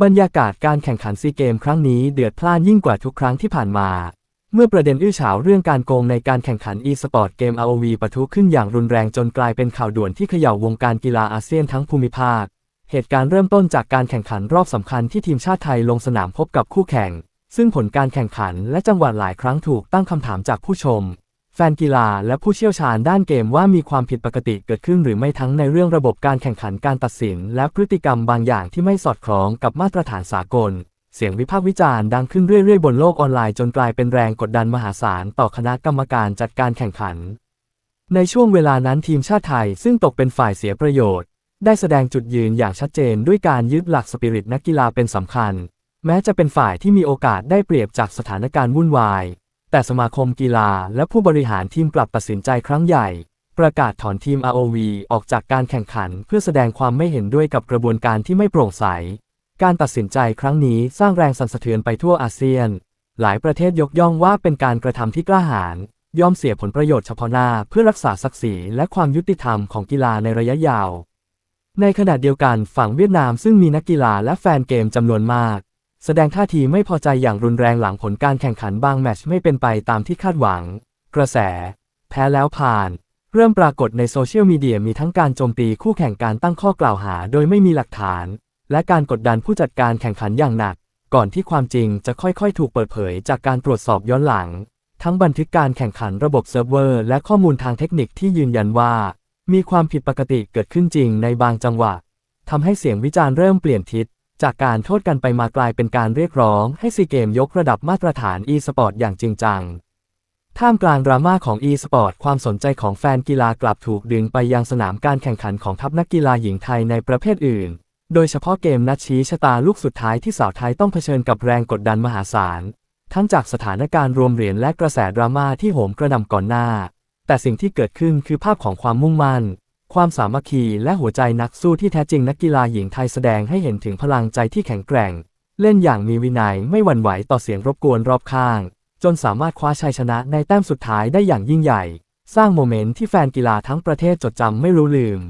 บรรยากาศการแข่งขันซีเกม ครั้งนี้เดือดพล่านยิ่งกว่าทุกครั้งที่ผ่านมา เมื่อประเด็นอื้อฉาวเรื่องการโกงในการแข่งขัน e-sport เกม ROV ปะทุขึ้นอย่างรุนแรงจนกลายเป็นข่าวด่วนที่เขย่าวงการกีฬาอาเซียนทั้งภูมิภาค เหตุการณ์เริ่มต้นจากการแข่งขันรอบสำคัญที่ทีมชาติไทยลงสนามพบกับคู่แข่ง ซึ่งผลการแข่งขันและจังหวะหลายครั้งถูกตั้งคำถามจากผู้ชม แฟนกีฬาและผู้เชี่ยวชาญด้านเกมว่ามีความผิดปกติเกิดขึ้นหรือไม่ทั้งในเรื่องระบบการแข่งขันการตัดสิน และพฤติกรรมบางอย่างที่ไม่สอดคล้องกับมาตรฐานสากล เสียงวิพากษ์วิจารณ์ดังขึ้นเรื่อยๆ บนโลกออนไลน์จนกลายเป็นแรงกดดันมหาศาลต่อคณะกรรมการจัดการแข่งขัน ในช่วงเวลานั้นทีมชาติไทยซึ่งตกเป็นฝ่ายเสียประโยชน์ ได้แสดงจุดยืนอย่างชัดเจนด้วยการยึดหลักสปิริตนักกีฬาเป็นสำคัญ แม้จะเป็นฝ่ายที่มีโอกาสได้เปรียบจากสถานการณ์วุ่นวาย แต่สมาคมกีฬาและผู้บริหารทีมกลับตัดสินใจครั้งใหญ่ ประกาศถอนทีม ROV ออกจากการแข่งขันเพื่อแสดงความไม่เห็นด้วยกับกระบวนการที่ไม่โปร่งใส การตัดสินใจครั้งนี้สร้างแรงสั่นสะเทือนไปทั่วอาเซียน หลายประเทศยกย่องว่าเป็นการกระทำที่กล้าหาญยอมเสียผลประโยชน์เฉพาะหน้าเพื่อรักษาศักดิ์ศรีและความยุติธรรมของกีฬาในระยะยาว ในขณะเดียวกันฝั่งเวียดนามซึ่งมีนักกีฬาและแฟนเกมจำนวนมาก แสดงท่าทีไม่พอใจอย่างรุนแรงหลังผลการแข่งขันบางแมตช์ไม่เป็นไปตามที่คาดหวัง กระแส แพ้แล้วผ่าน เริ่มปรากฏในโซเชียลมีเดียมีทั้งการโจมตีคู่แข่งการตั้งข้อกล่าวหาโดยไม่มีหลักฐาน และการกดดันผู้จัดการแข่งขันอย่างหนัก ก่อนที่ความจริงจะค่อยๆ ถูกเปิดเผยจากการตรวจสอบย้อนหลัง ทั้งบันทึกการแข่งขันระบบเซิร์ฟเวอร์ และข้อมูลทางเทคนิคที่ยืนยันว่า มีความผิดปกติเกิดขึ้นจริงในบางจังหวะทำให้เสียงวิจารณ์เริ่มเปลี่ยนทิศ จากการโทษกันไปมากลายเป็นการเรียกร้องให้ซีเกมยกระดับมาตรฐาน e-sport อย่างจริงจัง ท่ามกลางดราม่าของ e-sport ความสนใจของแฟนกีฬากลับถูกดึงไปยังสนามการแข่งขันของทัพนักกีฬาหญิงไทยในประเภทอื่น โดยเฉพาะเกมนัดชี้ชะตาลูกสุดท้ายที่สาวไทยต้องเผชิญกับแรงกดดันมหาศาล ทั้งจากสถานการณ์รวมเหรียญและกระแสดราม่าที่โหมกระหน่ำก่อนหน้า แต่สิ่งที่เกิดขึ้นคือภาพของความมุ่งมั่น ความสามัคคีและหัวใจนักสู้ที่แท้จริงนักกีฬาหญิงไทยแสดงให้เห็นถึงพลังใจที่แข็งแกร่ง เล่นอย่างมีวินัยไม่หวั่นไหวต่อเสียงรบกวนรอบข้าง จนสามารถคว้าชัยชนะในแต้มสุดท้ายได้อย่างยิ่งใหญ่ สร้างโมเมนต์ที่แฟนกีฬาทั้งประเทศจดจำไม่รู้ลืม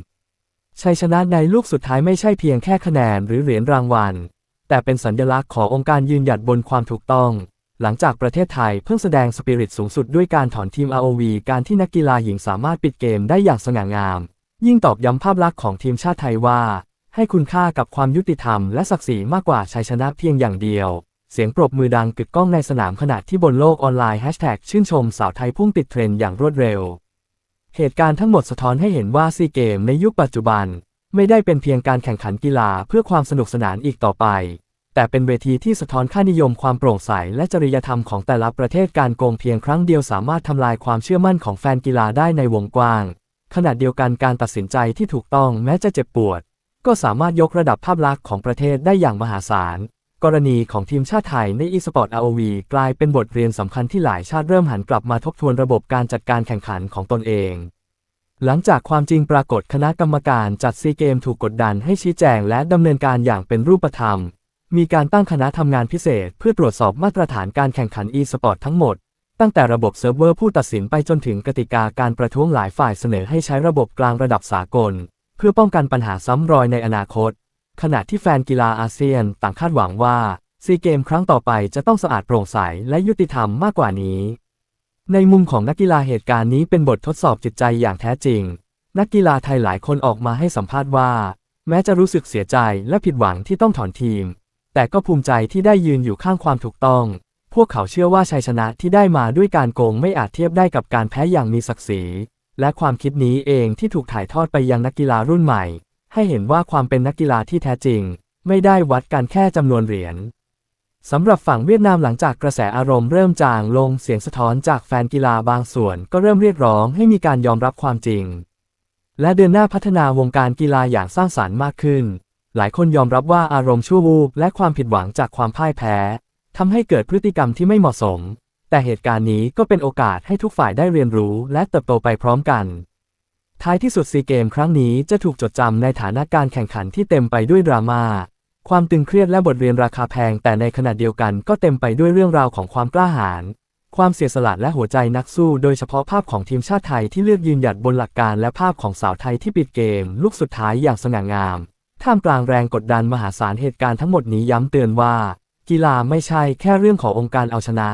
ชัยชนะในลูกสุดท้ายไม่ใช่เพียงแค่คะแนนหรือเหรียญรางวัล แต่เป็นสัญลักษณ์ขององค์การยืนหยัดบนความถูกต้องหลังจากประเทศไทยเพิ่งแสดงสปิริตสูงสุดด้วยการถอนทีม ROV การที่นักกีฬาหญิงสามารถปิดเกมได้อย่างสง่างาม ยิ่งตอกย้ำภาพลักษณ์ของทีมชาติไทยว่า ให้คุณค่ากับความยุติธรรมและศักดิ์ศรีมากกว่าชัยชนะเพียงอย่างเดียว เสียงปรบมือดังกึกก้องในสนามขณะที่บนโลกออนไลน์แฮชแท็กชื่นชมสาวไทยพุ่งติดเทรนด์อย่างรวดเร็ว เหตุการณ์ทั้งหมดสะท้อนให้เห็นว่าซีเกมในยุคปัจจุบัน ไม่ได้เป็นเพียงการแข่งขันกีฬาเพื่อความสนุกสนานอีกต่อไป แต่เป็นเวทีที่สะท้อนค่านิยมความโปร่งใสและจริยธรรมของแต่ละประเทศการโกงเพียงครั้งเดียวสามารถทำลายความเชื่อมั่นของแฟนกีฬาได้ในวงกว้าง ขณะเดียวกันการตัดสินใจที่ถูกต้องแม้จะเจ็บปวด ก็สามารถยกระดับภาพลักษณ์ของประเทศได้อย่างมหาศาล กรณีของทีมชาติไทยใน e-sport ROV กลายเป็นบทเรียนสำคัญที่หลายชาติเริ่มหันกลับมาทบทวนระบบการจัดการแข่งขันของตนเอง หลังจากความจริงปรากฏคณะกรรมการจัดซีเกมถูกกดดันให้ชี้แจงและดำเนินการอย่างเป็นรูปธรรม มีการตั้งคณะทำงานพิเศษ เพื่อตรวจสอบมาตรฐานการแข่งขัน e-sport ทั้งหมด ตั้งแต่ระบบเซิร์ฟเวอร์ผู้ตัดสินไปจนถึงกติกาการประท้วงหลายฝ่ายเสนอให้ใช้ระบบกลางระดับสากล เพื่อป้องกันปัญหาซ้ำรอยในอนาคต ขณะที่แฟนกีฬาอาเซียนต่างคาดหวังว่าซีเกมครั้งต่อไปจะต้องสะอาดโปร่งใสและยุติธรรมมากกว่านี้ ในมุมของนักกีฬาเหตุการณ์นี้เป็นบททดสอบจิตใจอย่างแท้จริง นักกีฬาไทยหลายคนออกมาให้สัมภาษณ์ว่า แม้จะรู้สึกเสียใจและผิดหวังที่ต้องถอนทีม แต่ก็ภูมิใจที่ได้ยืนอยู่ข้างความถูกต้อง พวกเขาเชื่อว่าชัยชนะที่ได้มาด้วยการโกงไม่อาจเทียบได้กับการแพ้อย่างมีศักดิ์ศรีและความคิดนี้เองที่ถูกถ่ายทอดไปยังนักกีฬารุ่นใหม่ ให้เห็นว่าความเป็นนักกีฬาที่แท้จริง ไม่ได้วัดกันแค่จำนวนเหรียญสำหรับฝั่งเวียดนามหลังจากกระแสอารมณ์เริ่มจางลงเสียงสะท้อนจากแฟนกีฬาบางส่วนก็เริ่มเรียกร้องให้มีการยอมรับความจริง และเดินหน้าพัฒนาวงการกีฬาอย่างสร้างสารรค์มากขึ้น หลายคนยอมรับว่าอารมณ์ชั่ววูบและความผิดหวังจากความพ่ายแพ้ ทำให้เกิดพฤติกรรมที่ไม่เหมาะสม แต่เหตุการณ์นี้ก็เป็นโอกาสให้ทุกฝ่ายได้เรียนรู้และเติบโตไปพร้อมกัน ท้ายที่สุดซีเกมครั้งนี้จะถูกจดจำในฐานะการแข่งขันที่เต็มไปด้วยดราม่า ความตึงเครียดและบทเรียนราคาแพง แต่ในขณะเดียวกันก็เต็มไปด้วยเรื่องราวของความกล้าหาญ ความเสียสละและหัวใจนักสู้ โดยเฉพาะภาพของทีมชาติไทยที่เลือกยืนหยัดบนหลักการและภาพของสาวไทยที่ปิดเกม ลูกสุดท้ายอย่างสง่างาม ท่ามกลางแรงกดดันมหาศาลเหตุการณ์ทั้งหมดนี้ย้ำเตือนว่า กีฬาไม่ใช่แค่เรื่องขององค์การเอาชนะ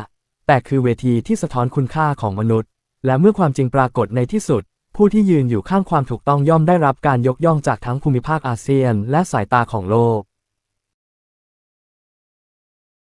แต่คือเวทีที่สะท้อนคุณค่าของมนุษย์ และเมื่อความจริงปรากฏในที่สุด ผู้ที่ยืนอยู่ข้างความถูกต้องย่อมได้รับการยกย่องจากทั้งภูมิภาคอาเซียน และสายตาของโลก